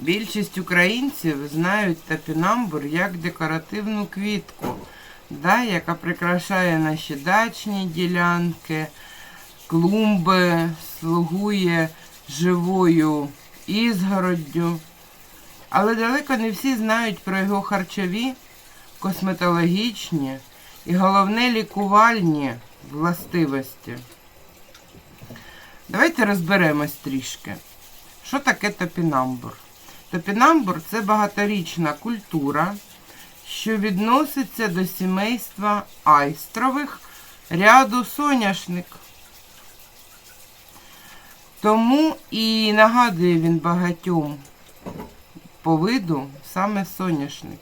Більшість українців знають топінамбур як декоративну квітку, да, яка прикрашає наші дачні ділянки, клумби, слугує живою ізгороддю. Але далеко не всі знають про його харчові, косметологічні і головне лікувальні властивості. Давайте розберемось трішки. Що таке топінамбур? Топінамбур це багаторічна культура, що відноситься до сімейства айстрових ряду соняшник. Тому і нагадує він багатьом по виду саме соняшник.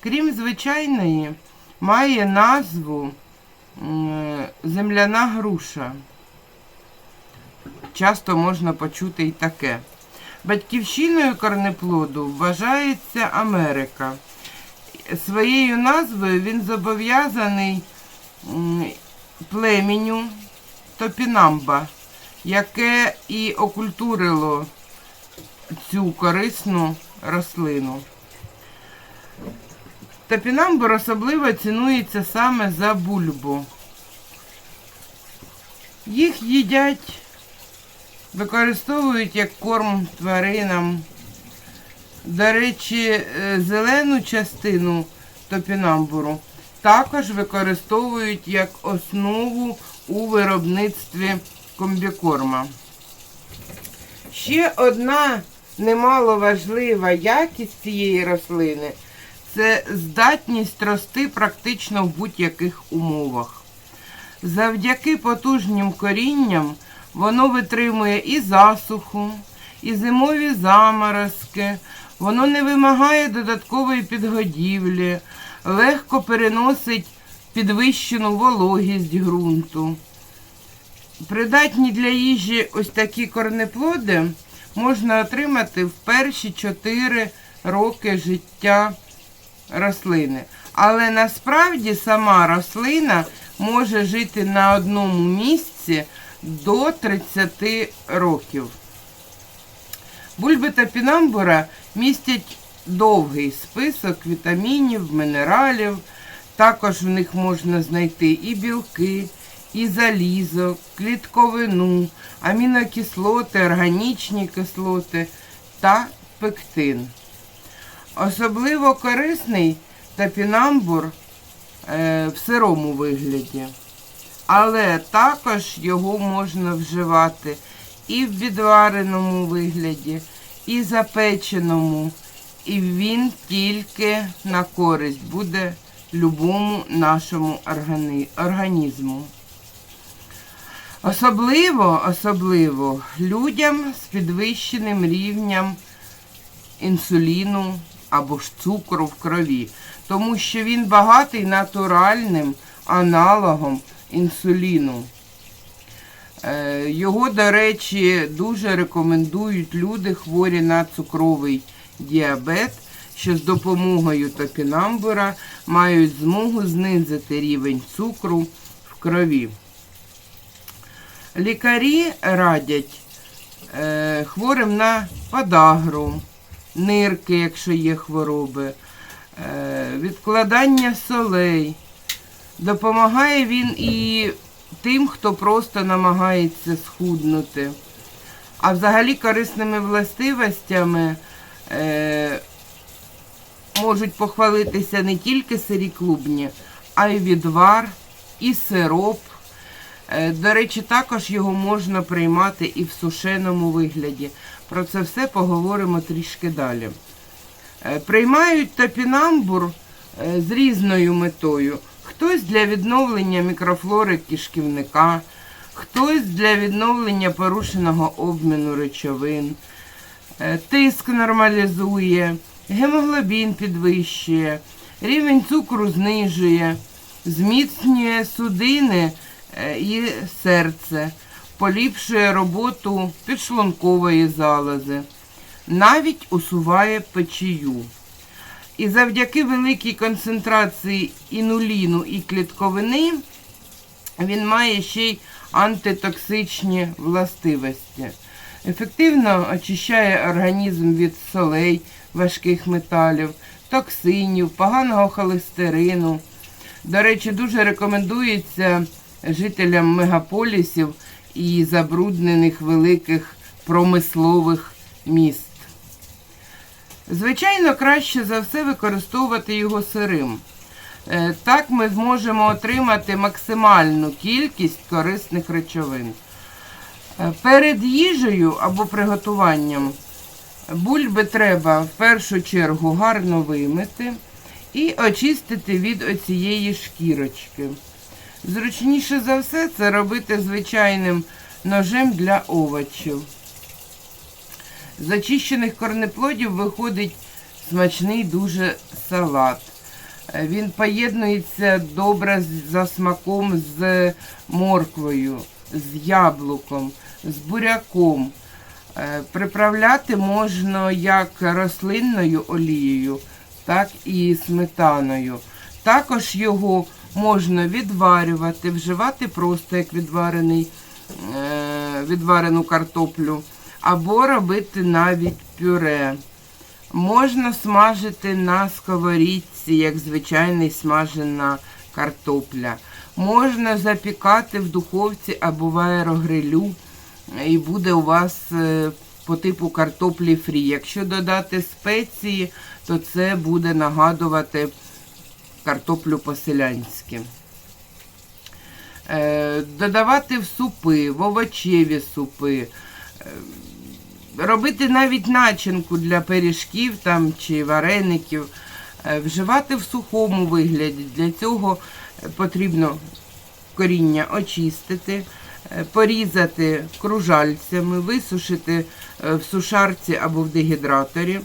Крім звичайної, має назву земляна груша. Часто можна почути і таке. Батьківщиною корнеплоду вважається Америка. Своєю назвою він зобов'язаний м, племінню Топінамба, яке і окультурило цю корисну рослину. Топінамбур особливо цінується саме за бульбу. Їх їдять, використовують як корм тваринам. До речі, е, зелену частину топінамбуру також використовують як основу у виробництві комбікорма. Ще одна немало важлива якість цієї рослини це здатність рости практично в будь-яких умовах. Завдяки потужнім корінням воно витримує і засуху, і зимові заморозки, воно не вимагає додаткової підгодівлі, легко переносить підвищену вологість ґрунту. Придатні для їжі ось такі корнеплоди можна отримати в перші 4 роки життя рослини. Але насправді сама рослина може жити на одному місці до 30 років. Бульби топінамбура містять довгий список вітамінів, мінералів. Також в них можна знайти і білки, і залізо, клітковину, амінокислоти, органічні кислоти та пектин. Особливо корисний топінамбур е, в сирому вигляді, але також його можна вживати і в відвареному вигляді, і запеченому, і він тільки на користь буде любому нашому органи- організму. Особливо, особливо людям з підвищеним рівнем інсуліну або ж цукру в крові, тому що він багатий натуральним аналогом інсуліну. Е, Його, до речі, дуже рекомендують люди хворі на цукровий діабет, що з допомогою топінамбура мають змогу знизити рівень цукру в крові. Лікарі радять е, хворим на подагру, нирки, якщо є хвороби, е, відкладання солей. Допомагає він і тим, хто просто намагається схуднути. А взагалі корисними властивостями е, можуть похвалитися не тільки сирі клубні, а й відвар, і сироп. Е, До речі, також його можна приймати і в сушеному вигляді. Про це все поговоримо трішки далі. Е, Приймають топінамбур е, з різною метою. Хтось для відновлення мікрофлори кишківника, хтось для відновлення порушеного обміну речовин, Е, тиск нормалізує, гемоглобін підвищує, рівень цукру знижує, зміцнює судини е, і серце, поліпшує роботу підшлункової залози, навіть усуває печію. І завдяки великій концентрації інуліну і клітковини він має ще й антитоксичні властивості. Ефективно очищає організм від солей, важких металів, токсинів, поганого холестерину. До речі, дуже рекомендується жителям мегаполісів і забруднених великих промислових міст. Звичайно, краще за все використовувати його сирим. Е, Так ми зможемо отримати максимальну кількість корисних речовин. Е, Перед їжею або приготуванням бульби треба в першу чергу гарно вимити і очистити від оцієї шкірочки. Зручніше за все це робити звичайним ножем для овочів. З очищених корнеплодів виходить смачний дуже салат. Е, Він поєднується добре за смаком з морквою, з яблуком, з буряком. Е, Приправляти можна як рослинною олією, так і сметаною. Також його можна відварювати, вживати просто як відварений, е, відварену картоплю, або робити навіть пюре. Можна смажити на сковорідці, як звичайний смажена картопля. Можна запікати в духовці або в аерогрилю, і буде у вас е, по типу картоплі фрі. Якщо додати спеції, то це буде нагадувати картоплю по-селянськи. Е, Додавати в супи, в овочеві супи. Робити навіть начинку для пиріжків там, чи вареників, Е, вживати в сухому вигляді. Для цього е, потрібно коріння очистити, е, порізати кружальцями, висушити в сушарці або в дегідраторі.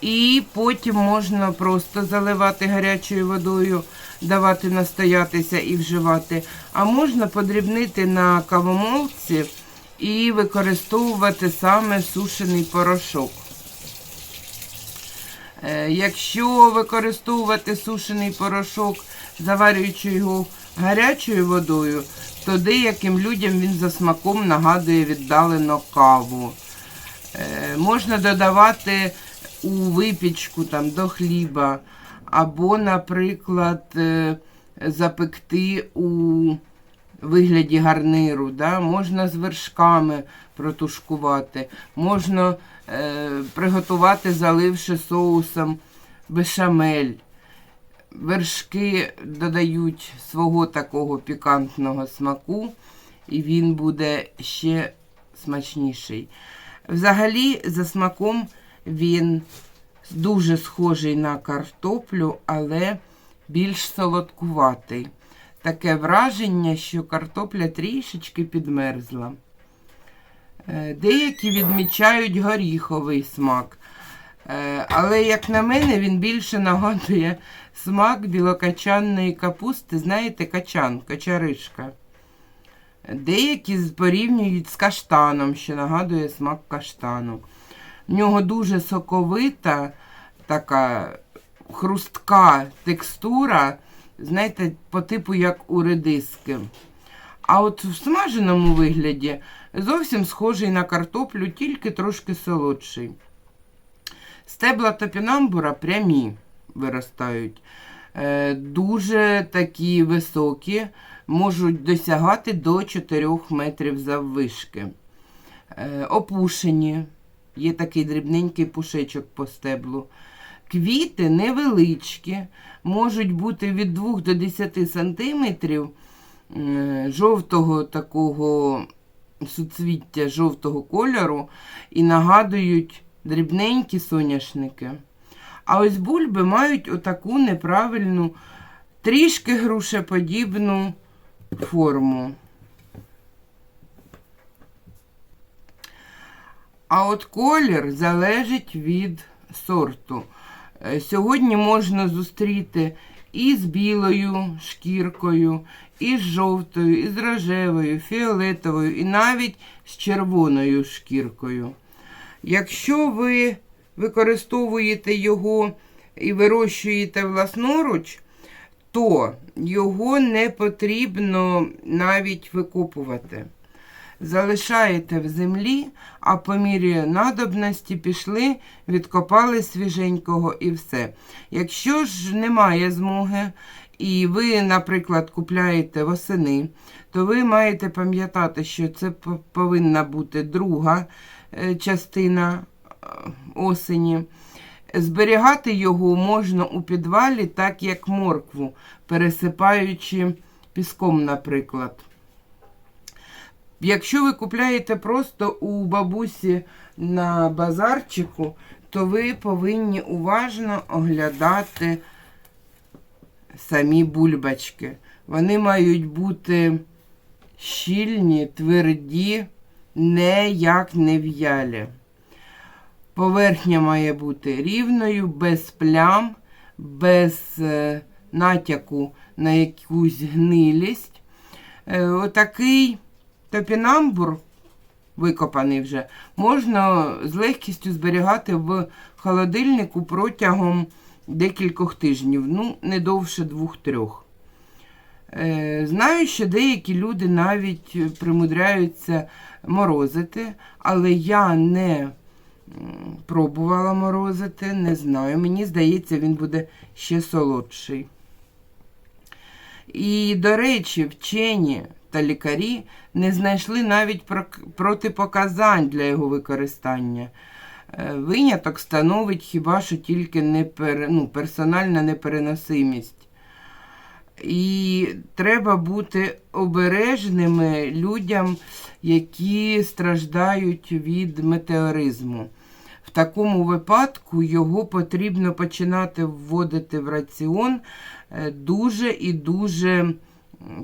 І потім можна просто заливати гарячою водою, давати настоятися і вживати. А можна подрібнити на кавомолці і використовувати саме сушений порошок. Е, Якщо використовувати сушений порошок, заварюючи його гарячою водою, то деяким людям він за смаком нагадує віддалено каву. Е, Можна додавати у випічку там, до хліба, або, наприклад, е, запекти у вигляді гарниру. Да? Можна з вершками протушкувати, можна е, приготувати, заливши соусом бешамель. Вершки додають свого такого пікантного смаку, і він буде ще смачніший. Взагалі, за смаком він дуже схожий на картоплю, але більш солодкуватий. Таке враження, що картопля трішечки підмерзла. Е, Деякі відмічають горіховий смак. Е, Але, як на мене, він більше нагадує смак білокачанної капусти. Знаєте, качан, качаришка. Деякі порівнюють з каштаном, що нагадує смак каштану. В нього дуже соковита, така хрустка текстура, знаєте, по типу як у редиски. А от в смаженому вигляді зовсім схожий на картоплю, тільки трошки солодший. Стебла топінамбура прямі виростають. Е, Дуже такі високі, можуть досягати до 4 метрів заввишки. Е, Опушені, є такий дрібненький пушечок по стеблу. Квіти невеличкі, можуть бути від 2 до 10 сантиметрів е, жовтого такого суцвіття жовтого кольору і нагадують дрібненькі соняшники. А ось бульби мають отаку неправильну, трішки грушеподібну форму. А от колір залежить від сорту. Е, Сьогодні можна зустріти і з білою шкіркою, і з жовтою, і з рожевою, фіолетовою, і навіть з червоною шкіркою. Якщо ви використовуєте його і вирощуєте власноруч, то його не потрібно навіть викопувати. Залишаєте в землі, а по мірі надобності пішли, відкопали свіженького і все. Якщо ж немає змоги, і ви, наприклад, купляєте восени, то ви маєте пам'ятати, що це повинна бути друга е, частина е, осені. Зберігати його можна у підвалі, так як моркву, пересипаючи піском, наприклад. Якщо ви купляєте просто у бабусі на базарчику, то ви повинні уважно оглядати самі бульбачки. Вони мають бути щільні, тверді, не як нев'ялі. Поверхня має бути рівною, без плям, без е, натяку на якусь гнилість. Е, отакий топінамбур, викопаний вже, можна з легкістю зберігати в холодильнику протягом декількох тижнів, ну, не довше двох-трьох. Е, Знаю, що деякі люди навіть примудряються морозити, але я не пробувала морозити, не знаю. Мені здається, він буде ще солодший. І, до речі, вчені та лікарі не знайшли навіть протипоказань для його використання. Е, Виняток становить хіба що тільки непер... ну, персональна непереносимість. І треба бути обережними людям, які страждають від метеоризму. В такому випадку його потрібно починати вводити в раціон е, дуже і дуже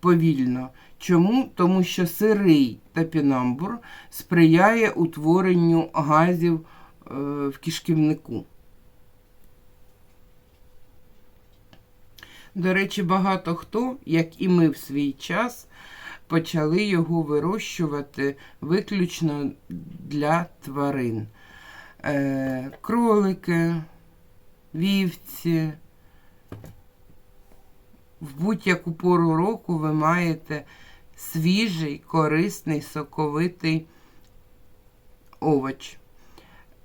повільно. Чому? Тому що сирий топінамбур сприяє утворенню газів е, в кишківнику. До речі, багато хто, як і ми в свій час, почали його вирощувати виключно для тварин. Е, кролики, вівці. В будь-яку пору року ви маєте свіжий, корисний, соковитий овоч.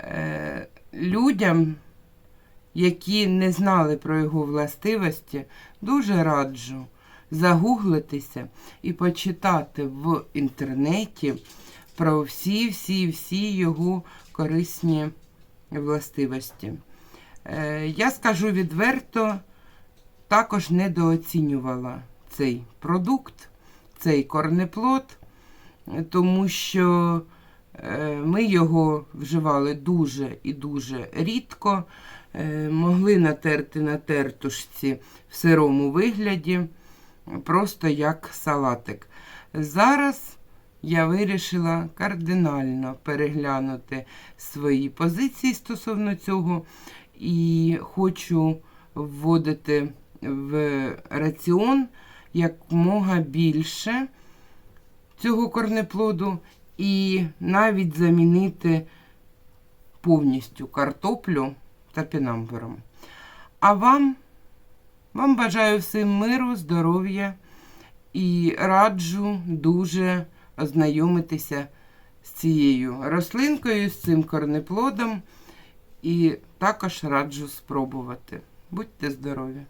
Е, людям, які не знали про його властивості, дуже раджу загуглитися і почитати в інтернеті про всі-всі-всі його корисні властивості. Е, я скажу відверто, також недооцінювала цей продукт, цей корнеплод, тому що е, ми його вживали дуже і дуже рідко, е, могли натерти на тертушці в сирому вигляді, просто як салатик. Зараз я вирішила кардинально переглянути свої позиції стосовно цього і хочу вводити в раціон якмога більше цього корнеплоду і навіть замінити повністю картоплю топінамбуром. А вам, вам бажаю всім миру, здоров'я і раджу дуже ознайомитися з цією рослинкою, з цим корнеплодом, і також раджу спробувати. Будьте здорові!